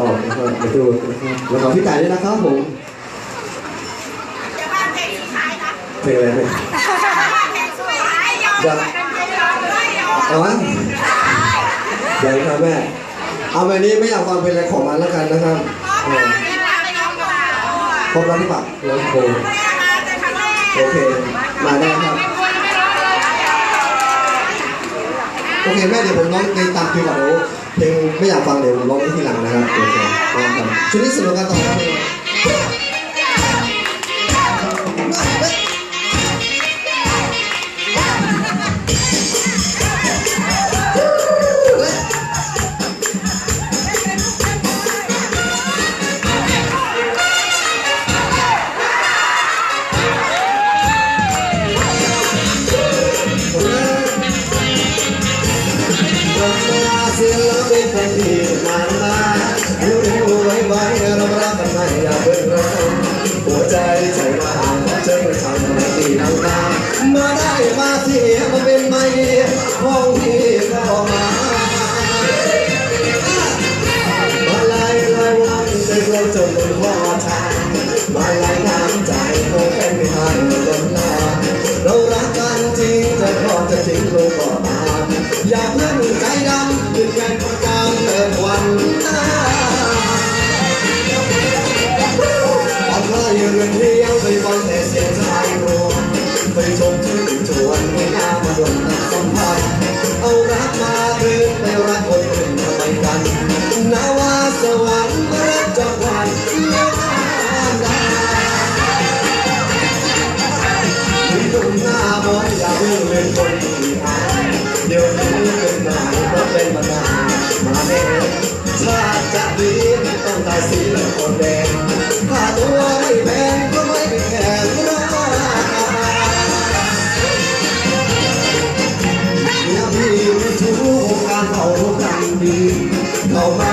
บอกนะครับมาดูนะครับแล้วก็พี่ไก่ด้วยนะครับผมเพลงอะไรเพลงยังเอาวะยังครับแม่เอาแบบนี้ไม่อยากฟังเป็นอะไรของมันแล้วกันนะครับเออครบแล้วหรือเปล่าแล้วโคโอเค มาได้ครับ โอเคแม่เดี๋ยวผมร้องในตามคิวก่อนเดี๋ย เพลงไม่อยากฟังเดี๋ยวผมร้องที่ทีหลังนะครับโอเคนะครับชุดนี้สนุกกันต่อครับ นอย่าเพิ่งเป็นคนที่หาเดี๋ยวนี้เป็นนายเพราะเป็นมานามาแน่ถ้าจะดีต้องตายสีเหลืองคนแดงถ้าตัวไม่แพงก็ไม่เป็นแขกรักอย่าพี่ไม่ถูกการเผาทุกันดีเราไม่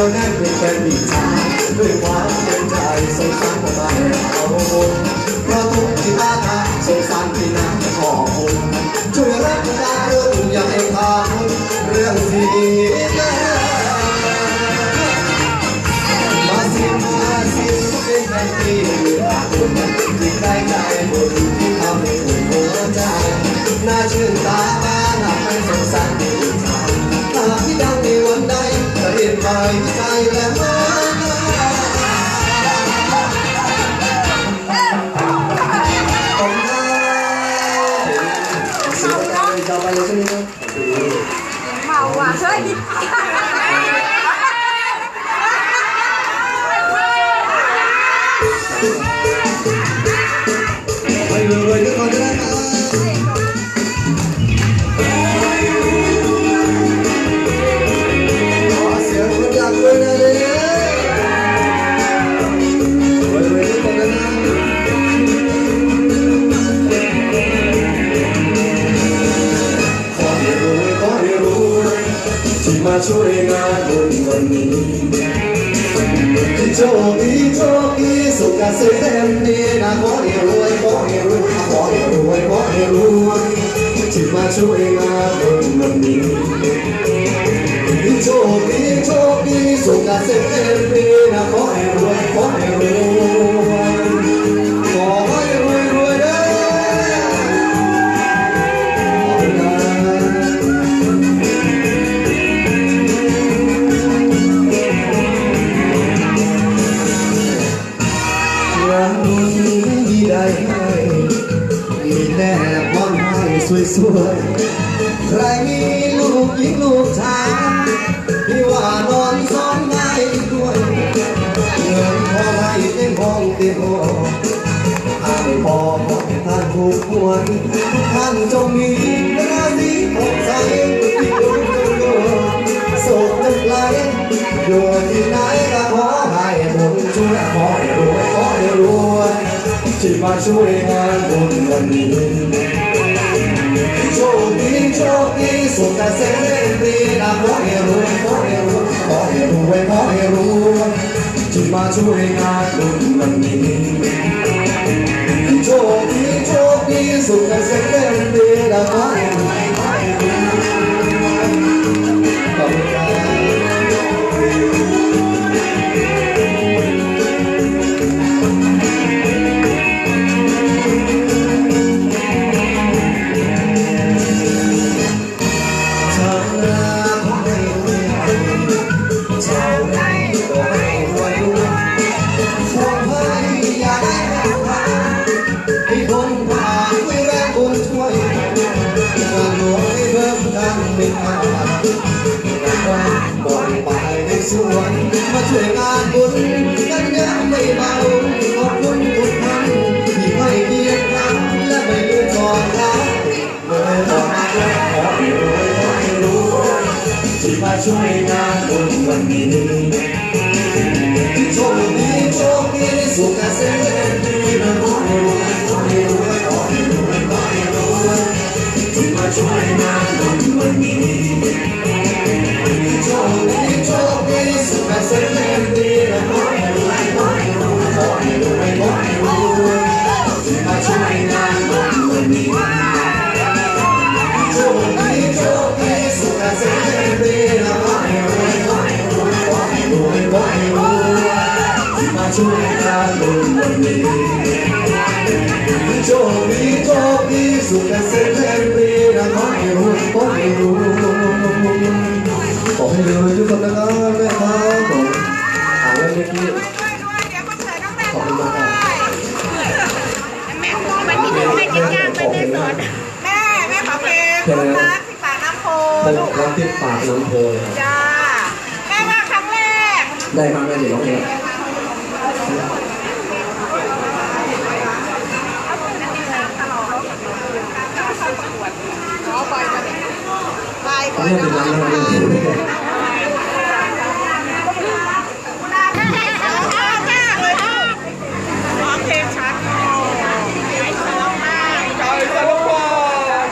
เดินแน่นเป็นแฟนดีชาด้วยความเป็นใจสงสารทำไมเอาเพราะทุกที่มาทางสงสารที่นั่งขอบคุณช่วยรักษาเรื่องอย่าให้ขาดเรื่องที่ดิมาสิมาสิเป็นแฟนที่รักคุณที่ใครใจบุญที่ทำให้อุ่นหัวใจน่าชื่นตาบ้านหากไม่สงสาร จะเรียนไปใจและมาขอบคุณครับเสียงดังต่อไปเลยใช่ไหมครับ เมาว่ะเฮ้ย ช่วยงานบุญวันนี้โชคดีโชคดีสุขเกษมดีนะขอให้รวยขอให้รวยขอให้รวยขอให้รวยที่มาช่วยงานบุญวันนี้โชคดีโชคดีสุขเกษมดีนะขอให้รวยขอให้รวย สวยใครมีลูกหญิงลูกชายที่ว่านอนซ้อนง่ายด้วยเงินพอให้เป็นห้องเตียงท่านพอของท่านผู้ควรท่านจงมีราศีของใสที่ดูจงดูโศกจะไหลอยู่ที่ไหนก็ขอให้บุญช่วยขอให้รวยขอให้รวยที่มาช่วยงานบุญวันนี้ สุขเกษมดีนะขอให้รวยขอให้รวยขอให้รวยขอให้รวยที่มาช่วยงานบุญวันนี้โชคดีโชคดีสุขเกษมดีนะขอให้รวย มาช่วยงานบุญกันยังไม่เบาขอบคุณทุกท่านที่ให้เกียรติกันและไม่ลืมก่อนเราเลยบอกมาขอให้รวยขอให้รวยที่มาช่วยงานบุญวันนี้โชคดีโชคดีสุขเกษมดีนะขอให้รวยขอให้รวยขอให้รวยขอให้รวยที่มาช่วยงานบุญวันนี้ ช่วยงานบุญวันนี้โชคดีโชคดีสุขเกษมดีนะขอให้รวยขอให้รวยขอให้รวยทุกคนนะครับแม่ครับผมอ่านแล้วเมื่อกี้ขอบคุณมากครับแม่มันมีถึงให้กินย่างไปในสวนแม่แม่ขอเพลงลูกรักที่ปากน้ำโพลูกรับที่ปากน้ำโพจ้าแม่มาครั้งแรกได้มาแม่เดี๋ยวร้องเอง ขอไปมาเนี่ยไปก่อน เรื่อง นะ เป็น คะ น้ำนะครับ ร้องเพลงชัดใหญ่สลบ มากใหญ่สลบมาก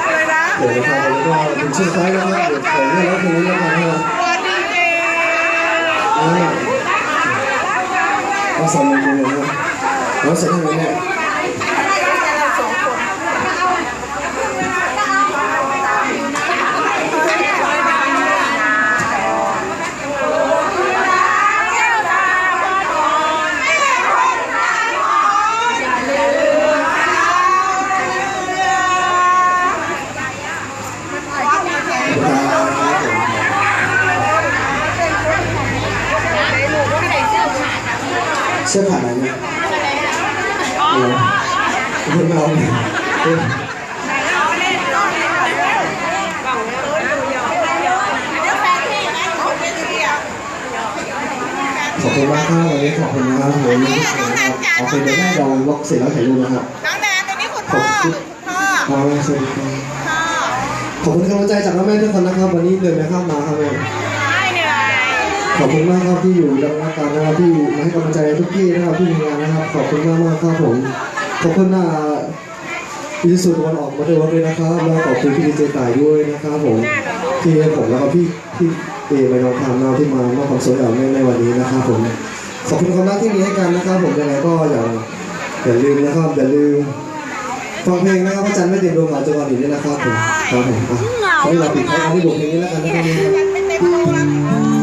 อะไรนะเดี๋ยวนะครับแล้วก็เป็นชื่อท้ายนะครับเดี๋ยวผมให้ร้องเพลงนี้แล้วกันนะครับวันดีเจนี่เอาสองมือเลยนะครับแล้วสร็จแล้วเนี่ย คุณเอาเนี่ยเออขอบคุณมากครับวันนี้ขอบคุณนะครับผมเอาไปได้แม่ดองล็อกเสร็จแล้วถ่ายรูปนะครับน้องแนนตัวนี้คุณพ่อพ่อขอบคุณครับพ่อขอบคุณกำลังใจจากแม่ทุกคนนะครับวันนี้เดินไปข้ามมาครับแม่ไม่เหนื่อยขอบคุณมากครับที่อยู่ดังนักการนะครับที่มาให้กำลังใจทุกที่นะครับที่มีงานนะครับ ขอบคุณมากมาก ขอบคุณหน้าอีสุดวันออกมาด้วยวันด้วยนะครับ แล้วขอบคุณพี่ดีเจต่ายด้วยนะครับผมที่ให้ผมแล้วก็พี่พี่เอไปน้องทามนาที่มามอบความสวยงามในวันนี้นะครับผมขอบคุณความรักที่มีให้กันนะครับ ผมยังไงก็อย่าอย่าลืมนะครับอย่าลืมฟังเพลงนะครับพระจันทร์ไม่เต็มดวงหาจังหวะนี้นะครับผมครับผมนี่เราปิดท้ายกันที่บทเพลงนี้แล้วกันนะครับ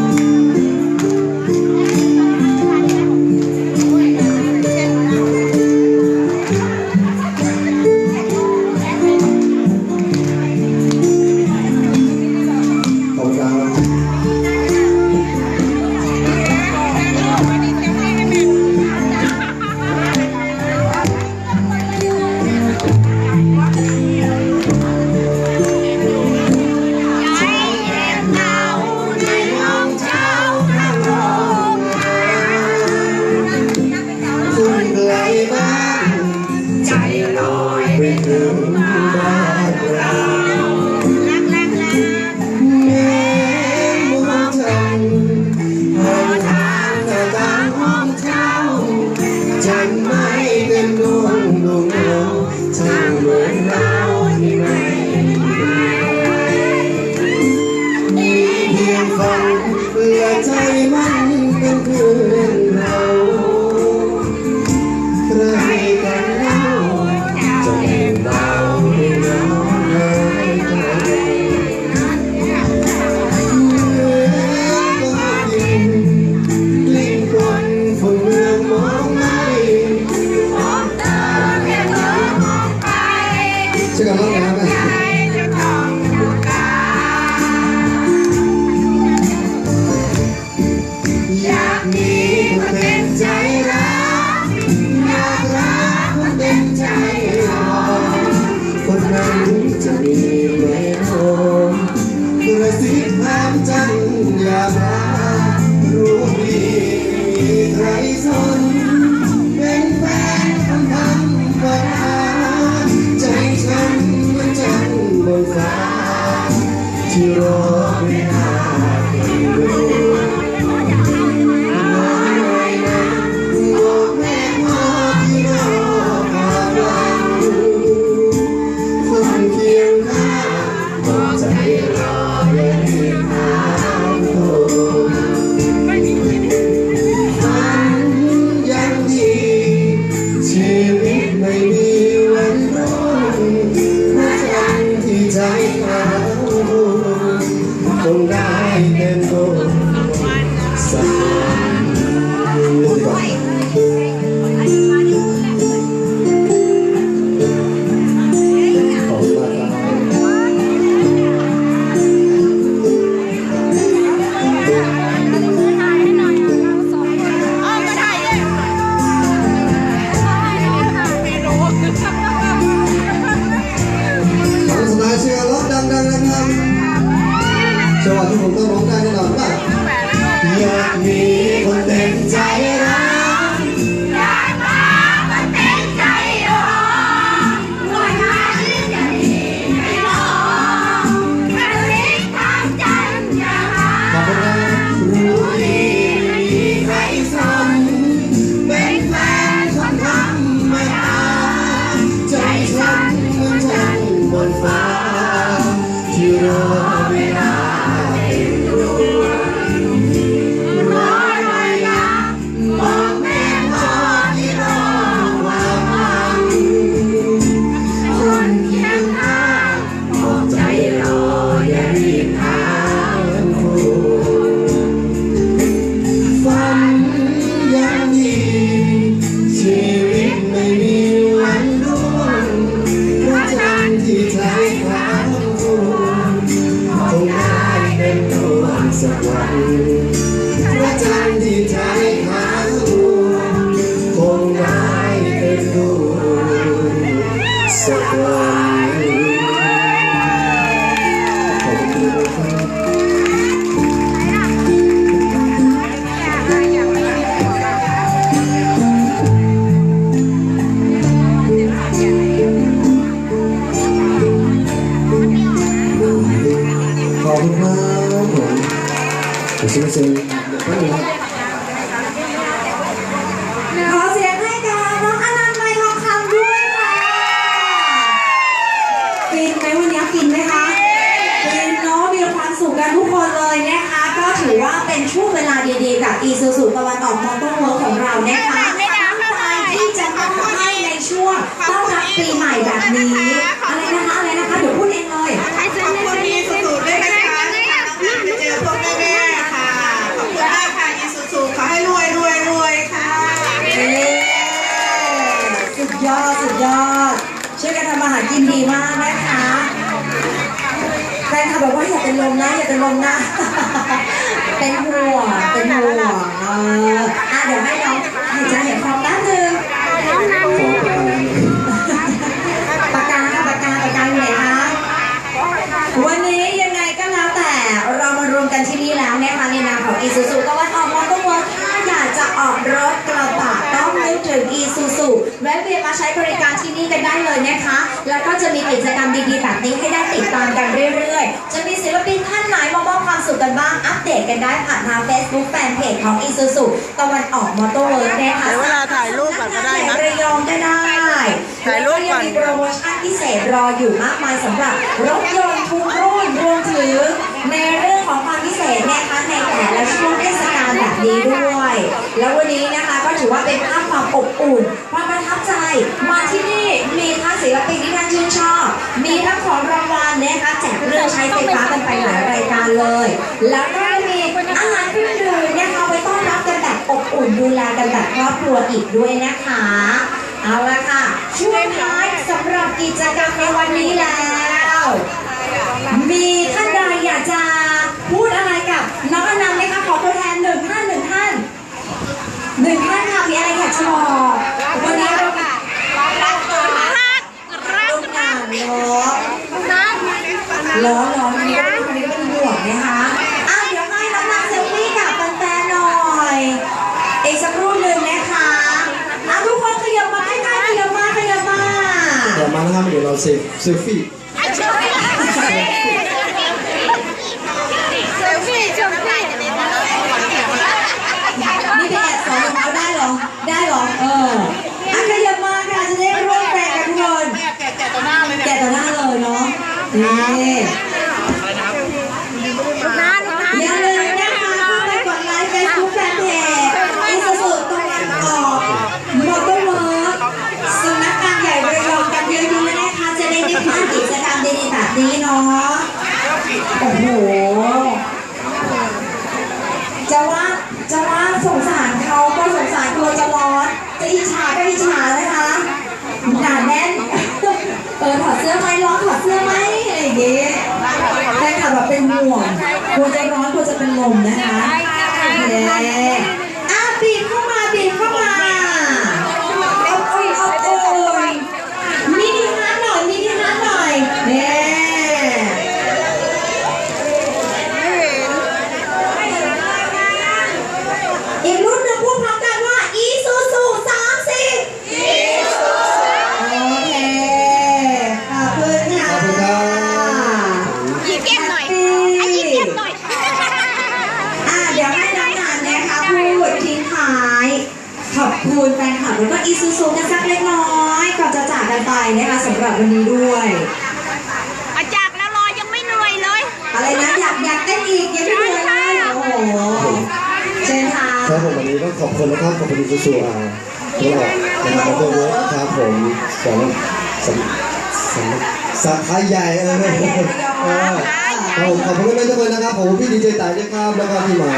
มันเป็นคืน จะมีไหมโนเมื่อสิบแปดจันยามา จังหวะที่ผมต้องร้องได้แน่นอนป่ะอยากมี มอย่าเป็นลงนะเป็นห่วงเป็นห่วงเอออะเดี๋ยวให้น้องหายใจหายคอแป๊บนึงปากกาค่ะปากกาปากกาอยู่ไหนคะวันนี้ยังไงก็แล้วแต่เรามารวมกันที่นี่แล้วนะคะในนามของ Isuzu ตะวันออกมอเตอร์เวิร์ถ้าอยากจะออกรถกระบะต้องนึกถึง Isuzu แวะเวียนมาใช้บริการที่นี่กันได้เลยนะคะ แล้วก็จะมีกิจกรรมดีๆแบบนี้ให้ได้ติดตามกันเรื่อยๆ จะมีศิลปินท่านไหนมามอบความสุขกันบ้าง อัปเดตกันได้ผ่านทาง Facebook แฟนเพจของ Isuzu ตะวันออกมอเตอร์เวิร์นะคะเดี๋ยวเวลาถ่ายรูปก่อนก็ได้นะระยองก็ได้ถ่ายรูปก่อนแล้วยังมีโปรโมชั่นพิเศษรออยู่มากมายสำหรับรถยนต์ทุกรุ่นรวมถึงในเรื่องของความพิเศษนะคะในแต่ละช่วงเทศกาลแบบนี้ด้วย แล้ววันนี้นะคะก็ถือว่าเป็นภาพความอบอุ่นความประทับใจ มาที่นี่มีทั้ง ศิลปินที่ท่านชื่นชอบ มีทั้งของรางวัลนะคะแจกเครื่องใช้ไฟฟ้ากันไปหลายรายการเลย แล้วก็มีอาหารเครื่องดื่มนะคะไว้ต้อนรับกันแบบอบอุ่นดูแลกันแบบครอบครัวอีกด้วยนะคะ เอาละค่ะ ช่วงท้ายสำหรับกิจกรรมในวันนี้แล้ว มีท่านใดอยากจะพูดอะไรกับน้องอนันต์ไหมคะขอตัวแทนหนึ่งท่านหนึ่งท่านหนึ่งท่านค่ะมีอะไรอยากจะบอกวันนี้เราต้อง การเนาะร้อนร้อนวันนี้วันนี้ก็เป็นห่วงนะคะอะเดี๋ยวให้น้องนักเซลฟี่กับแฟนๆหน่อยอีกสักรู่หนึ่งนะคะอะทุกคนขยับมาใกล้ๆขยับมาขยับมา เดี๋ยวมานะครับเดี๋ยวเราเซฟเซลฟี่ นี่ไปแอบสอนเขาได้เหรอ ได้เหรอ เอออะขยับมาค่ะ จะได้ร่วมแปลงกันทุกคน แกะแกะแกะต่อหน้าเลยเนี่ย แกะต่อหน้าเลยเนาะ นี่อย่าลืมนะคะเข้าไปกดไลค์เฟซบุ๊กแฟนเพจอิสสุตะวันออกมอเตอร์เวิร์สำนักงานใหญ่ระยองกันเยอะๆนะคะ จะได้ได้พลาดกิจกรรมดีๆแบบนี้เนาะ โอ้โห จะว่าจะว่าสงสารเขาก็สงสารกลัวจะร้อน จะอิจฉาก็อิจฉานะคะหนาแน่น เออถอดเสื้อไหมร้อนถอดเสื้อไหมอะไรอย่างเงี้ยแฟนคลับแบบเป็นห่ วงกลัวจะร้อนกลัวจะเป็นลมนะคะ สู้ๆอ่าตัวเรานะครับตัวเวิร์คครับผมสอนสำสำสาขาใหญ่เออเออครับผมขอบคุณม่ๆทุกคนนะครับผมพี่ดีเจต่ายด้วยครับแล้วก็ที่มา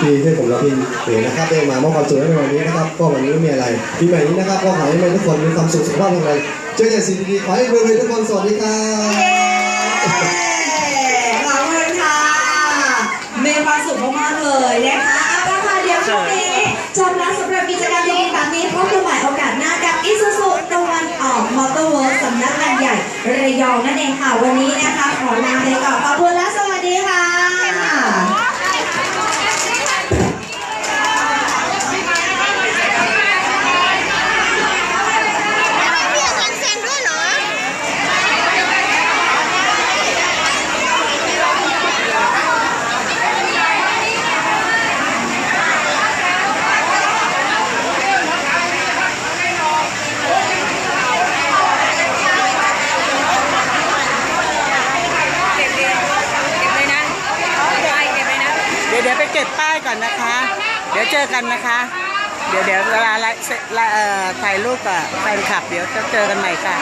พี่ให้ผมและพี่เอ๋นะครับได้มามอบความสุขให้ในวันนี้นะครับก็วันนี้ไม่มีอะไรปีใหม่นี้นะครับก็ขอให้ทุกคนมีความสุขสุขภาพแข็งแรงเจอแต่สิ่งดีๆขอให้รวยๆทุกคนสวัสดีครับขอบคุณค่ะมีความสุขมากๆเลยนะคะ ญ่ระยองนั่นเองค่ะวันนี้นะคะขอลาไปก่อนขอบคุณและสวัสดีค่ะ กับแฟนคลับเดี๋ยวจะเจอกันใหม่ค่ะ